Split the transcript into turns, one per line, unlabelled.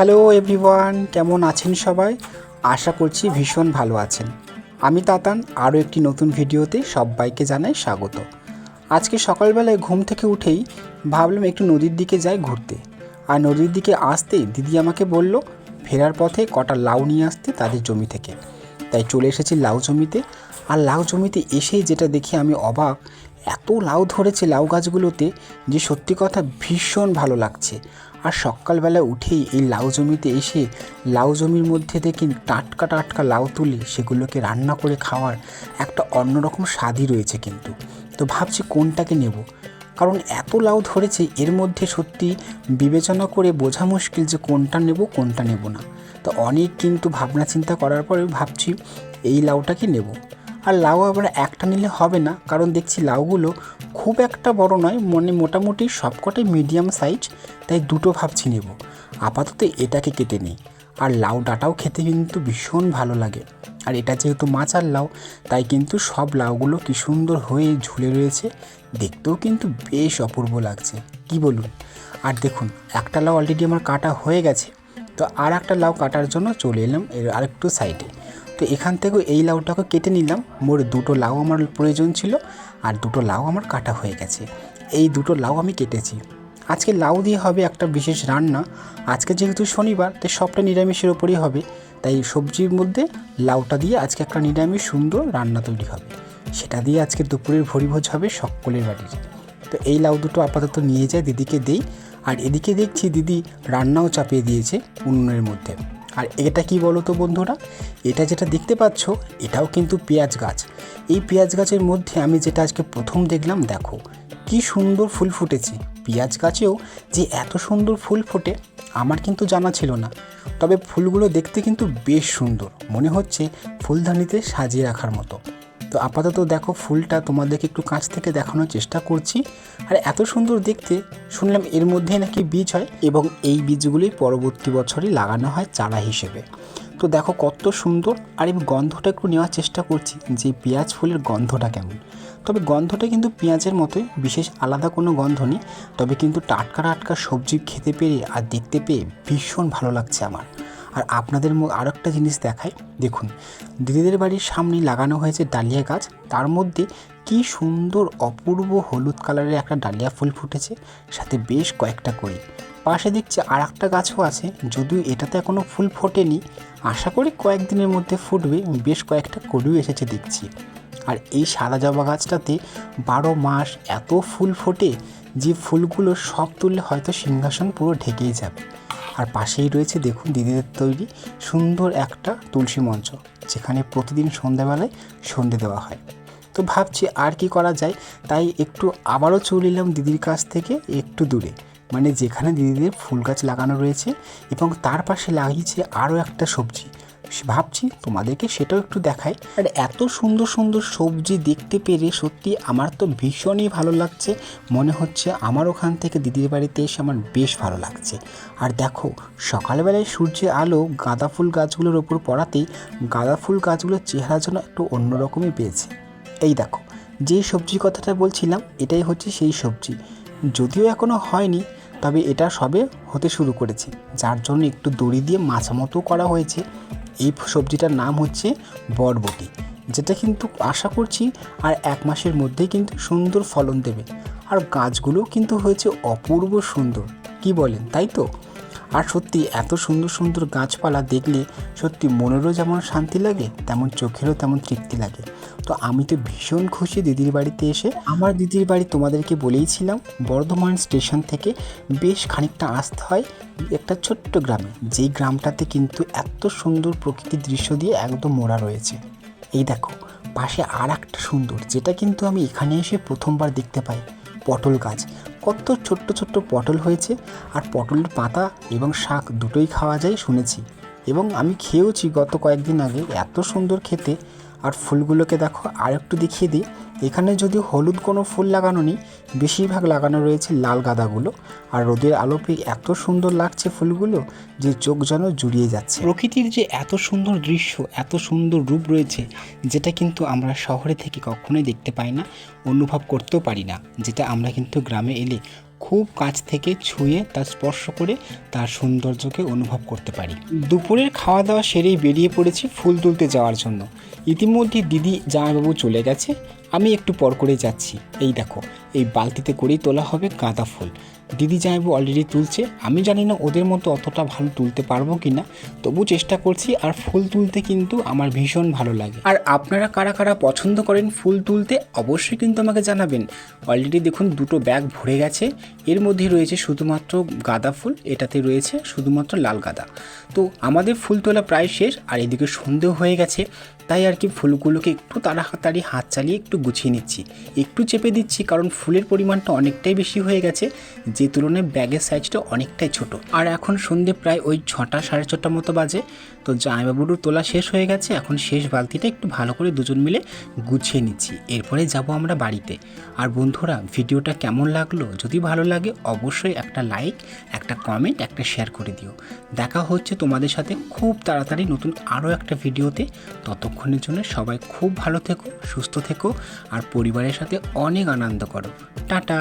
Hello everyone, কেমন আছেন সবাই? আশা করছি ভীষণ ভালো আছেন। আমি তাতান, আরও একটি নতুন ভিডিওতে সবাইকে জানাই স্বাগত। আজকে সকালবেলায় ঘুম থেকে উঠেই ভাবলাম একটু নদীর দিকে যাই ঘুরতে। আর নদীর দিকে আসতেই দিদি আমাকে বলল, ফেরার পথে কটা লাউ নিয়ে আসতে তাদের জমি থেকে। তাই চলে এসেছি লাউ জমিতে। আর লাউ জমিতে এসেই যেটা দেখি আমি অবাক, এত লাউ ধরেছে লাউ গাছগুলোতে যে সত্যি কথা ভীষণ ভালো লাগছে। আর সকালবেলা উঠেই এই লাউ জমিতে এসে লাউ জমির মধ্যে দেখি টাটকা টাটকা লাউ তুলে সেগুলোকে রান্না করে খাওয়ার একটা অন্যরকম স্বাদই রয়েছে কিন্তু। তো ভাবছি কোনটাকে নেব? কারণ এত লাউ ধরেছে, এর মধ্যে সত্যি বিবেচনা করে বোঝা মুশকিল যে কোনটা নেব কোনটা নেব না। তো অনেক কিন্তু ভাবনা চিন্তা করার পরে ভাবছি এই লাউটাকে নেব। আর লাউ আবার একটা নিলে হবে না, কারণ দেখছি লাউগুলো খুব একটা বড় নয় মানে মোটামুটি সবকটাই মিডিয়াম সাইজ তাই দুটো ভাবছি নেব। আপাতত এটাকে কেটে নিই। আর লাউ ডাটাও খেতে কিন্তু ভীষণ ভালো লাগে। আর এটা যেহেতু মাচার লাউ, তাই কিন্তু সব লাউগুলো কি সুন্দর হয়ে ঝুলে রয়েছে, দেখতেও কিন্তু বেশ অপূর্ব লাগছে। কি বলুন? আর দেখুন, একটা লাউ অলরেডি আমার কাটা হয়ে গেছে, তো আর একটা লাউ কাটার জন্য চলে এলাম এর আরেকটু সাইডে তো এখান থেকেও এই লাউটাকে কেটে নিলাম। মোর দুটো লাউ আমার প্রয়োজন ছিল আর দুটো লাউ আমার কাটা হয়ে গেছে। এই দুটো লাউ আমি কেটেছি। আজকে লাউ দিয়ে হবে একটা বিশেষ রান্না। আজকে যেহেতু শনিবার, তাই সবটা নিরামিষের ওপরই হবে। তাই সবজির মধ্যে লাউটা দিয়ে আজকে একটা নিরামিষ সুন্দর রান্না তৈরি হবে। সেটা দিয়ে আজকে দুপুরের ভরিভোজ হবে সকলের বাড়ির। তো এই লাউ দুটো আপাতত নিয়ে যায় দিদিকে দেই। আর এদিকে দেখছি দিদি রান্নাও চাপিয়ে দিয়েছে উনুনের মধ্যে। আর এটা কি বলো তো বন্ধুরা? এটা যেটা দেখতে পাচ্ছ, এটাও কিন্তু পেঁয়াজ গাছ। এই পেঁয়াজ গাছের মধ্যে আমি যেটা আজকে প্রথম দেখলাম, দেখো, কি সুন্দর ফুল ফুটেছে। পেঁয়াজ গাছেও যে এত সুন্দর ফুল ফোটে, আমার কিন্তু জানা ছিল না। তবে ফুলগুলো দেখতে কিন্তু বেশ সুন্দর। মনে হচ্ছে ফুলদানিতে সাজিয়ে রাখার মতো। তো আপাতত দেখো ফুলটা তোমাদেরকে একটু কাছ থেকে দেখানোর চেষ্টা করছি। আর এত সুন্দর দেখতে, শুনলাম এর মধ্যে নাকি বীজ হয় এবং এই বীজগুলি পরবর্তী বছরই লাগানো হয় চারা হিসেবে। তো দেখো কত সুন্দর, আর এই গন্ধটা একটু নেওয়ার চেষ্টা করছি যে পেঁয়াজ ফুলের গন্ধটা কেমন। তবে গন্ধটা কিন্তু পেঁয়াজের মতোই, বিশেষ আলাদা কোনো গন্ধ নেই, তবে কিন্তু টাটকা টাটকা সবজি খেতে পেরে আর দেখতে পেয়ে ভীষণ ভালো লাগছে আমার। আর আপনাদের আরও একটা জিনিস দেখায় দেখুন, দিদিদের বাড়ির সামনে লাগানো হয়েছে ডালিয়া গাছ। তার মধ্যে কি সুন্দর অপূর্ব হলুদ কালারের একটা ডালিয়া ফুল ফুটেছে, সাথে বেশ কয়েকটা করি পাশে দেখছি আর একটা গাছও আছে, যদিও এটাতে এখনও ফুল ফোটেনি। আশা করি কয়েকদিনের মধ্যে ফুটবে, বেশ কয়েকটা করিও এসেছে দেখছি। আর এই সাদা জবা গাছটাতে বারো মাস এত ফুল ফোটে যে ফুলগুলো সব তুললে হয়তো সিংহাসন পুরো ঢেকেই যাবে। আর পাশেই রয়েছে, দেখুন, দিদিদের তৈরি সুন্দর একটা তুলসী মঞ্চ, যেখানে প্রতিদিন সন্ধ্যাবেলায় সন্ধে দেওয়া হয়। তো ভাবছি আর কি করা যায়, তাই একটু আবারও চলে এলাম দিদির কাছ থেকে একটু দূরে মানে যেখানে দিদিদের ফুল গাছ লাগানো রয়েছে এবং তার পাশে লাগিয়েছে আরও একটা সবজি ভাবছি তোমাদেরকে সেটাও একটু দেখাই। আর এত সুন্দর সুন্দর সবজি দেখতে পেরে সত্যি আমার তো ভীষণই ভালো লাগছে। মনে হচ্ছে আমার ওখান থেকে দিদির বাড়িতে এসে আমার বেশ ভালো লাগছে। আর দেখো, সকালবেলায় সূর্যের আলো গাঁদা ফুল গাছগুলোর ওপর পড়াতেই গাঁদা ফুল গাছগুলোর চেহারা যেন একটু অন্যরকমই পেয়েছে। এই দেখো, যেই সবজির কথাটা বলছিলাম, এটাই হচ্ছে সেই সবজি। যদিও এখনও হয়নি, তবে এটা সবে হতে শুরু করেছে। যার জন্য একটু দড়ি দিয়ে মাছা মতো করা হয়েছে। এই সবজিটার নাম হচ্ছে বরবটি, যেটা কিন্তু আশা করছি আর এক মাসের মধ্যেই কিন্তু সুন্দর ফলন দেবে। আর গাছগুলোও কিন্তু হয়েছে অপূর্ব সুন্দর, কি বলেন, তাই তো? আর সত্যি এত সুন্দর সুন্দর গাছপালা দেখলে সত্যি মনেরও যেমন শান্তি লাগে, তেমন চোখেরও তেমন তৃপ্তি লাগে। তো আমি তো ভীষণ খুশি দিদির বাড়িতে এসে। আমার দিদির বাড়ি তোমাদেরকে বলেইছিলাম, বর্ধমান স্টেশন থেকে বেশ খানিকটা আসতে হয় একটা ছোট্ট গ্রামে। যেই গ্রামটাতে কিন্তু এত সুন্দর প্রকৃতির দৃশ্য দিয়ে একদম মোড়া রয়েছে। এই দেখো, পাশে আর একটা সুন্দর, যেটা কিন্তু আমি এখানে এসে প্রথমবার দেখতে পাই। পটল গাছ, কত ছোট্ট ছোট্ট পটল হয়েছে। আর পটলের পাতা এবং শাক দুটোই খাওয়া যায় শুনেছি। এবং আমি খেয়েওছি গত কয়েকদিন আগে, এত সুন্দর খেতে। আর ফুলগুলোকে দেখো আর একটু দেখিয়ে দিই। এখানে যদি হলুদ কোনো ফুল লাগানো নেই, বেশিরভাগ লাগানো রয়েছে লাল গাঁদাগুলো। আর রোদের আলো পেয়ে এত সুন্দর লাগছে ফুলগুলো যে চোখ যেন জুড়িয়ে যাচ্ছে। প্রকৃতির যে এত সুন্দর দৃশ্য, এত সুন্দর রূপ রয়েছে, যেটা কিন্তু আমরা শহরে থেকে কখনোই দেখতে পাই না, অনুভব করতেও পারি না, যেটা আমরা কিন্তু গ্রামে এলে খুব কাছ থেকে ছুঁয়ে তার স্পর্শ করে তার সৌন্দর্যকে অনুভব করতে পারি। দুপুরের খাওয়া দাওয়া সেরেই বেরিয়ে পড়েছি ফুল তুলতে যাওয়ার জন্য। ইতিমধ্যে দিদি জামাইবাবু চলে গেছে। আমি একটু পর করে যাচ্ছি। এই দেখো, এই বালতিতে করেই তোলা হবে গাঁদা ফুল। দিদি জামাইবাবু অলরেডি তুলছে। আমি জানি না ওদের মতো অতটা ভালো তুলতে পারব কি না তবু চেষ্টা করছি আর ফুল তুলতে কিন্তু আমার ভীষণ ভালো লাগে। আর আপনারা কারা কারা পছন্দ করেন ফুল তুলতে, অবশ্যই কিন্তু আমাকে জানাবেন। অলরেডি দেখুন দুটো ব্যাগ ভরে গেছে। এর মধ্যে রয়েছে শুধুমাত্র গাঁদা ফুল, এটাতে রয়েছে শুধুমাত্র লাল গাঁদা। তো আমাদের ফুল তোলা প্রায় শেষ, আর এদিকে সন্ধেও হয়ে গেছে। তাই আর কি ফুলগুলোকে একটু তাড়াতাড়ি হাত চালিয়ে একটু গুছিয়ে নিচ্ছি। একটু চেপে দিচ্ছি কারণ ফুলের পরিমাণটা অনেকটাই বেশি হয়ে গেছে, যে তুলনায় ব্যাগের সাইজটা অনেকটাই ছোট। আর এখন সন্ধে প্রায় ওই ছটা সাড়ে ছটা মতো বাজে। তো জামাইবাবুরও তোলা শেষ হয়ে গেছে, এখন শেষ বালতিটা একটু ভালো করে দুজন মিলে গুছিয়ে নিচ্ছি। এরপরে যাব আমরা বাড়িতে। আর বন্ধুরা, ভিডিওটা কেমন লাগল? যদি ভালো লাগে অবশ্যই একটা লাইক, একটা কমেন্ট, একটা শেয়ার করে দিও। দেখা হচ্ছে তোমাদের সাথে খুব তাড়াতাড়ি নতুন আরও একটা ভিডিওতে। ততক্ষণের জন্য সবাই খুব ভালো থেকো, সুস্থ থেকো, আর পরিবারের সাথে অনেক আনন্দ করো। টাটা!